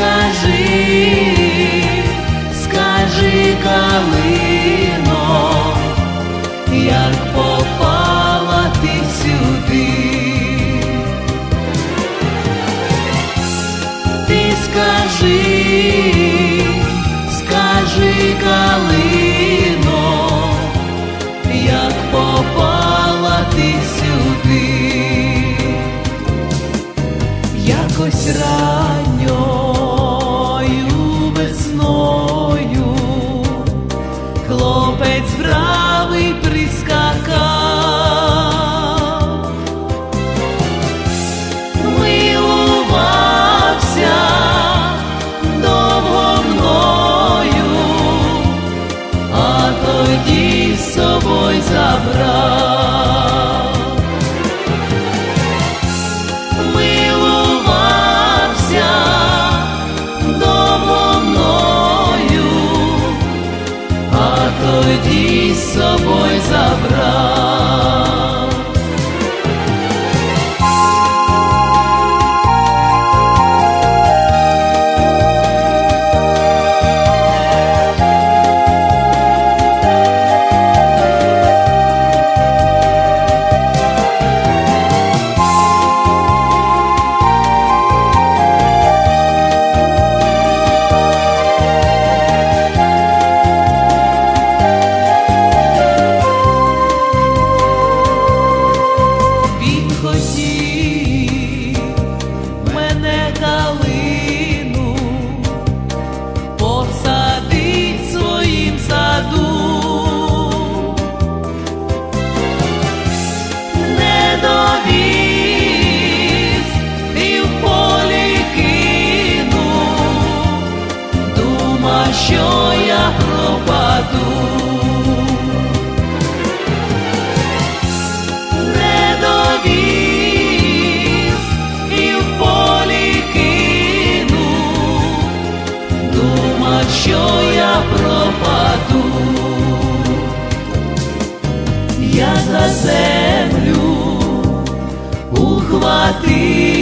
скажи, скажи калино, як попала ти сюди, ти скажи, скажи калино, як попала ти сюди. Якось раньо. palavra. Що я пропаду, я за землю ухватив.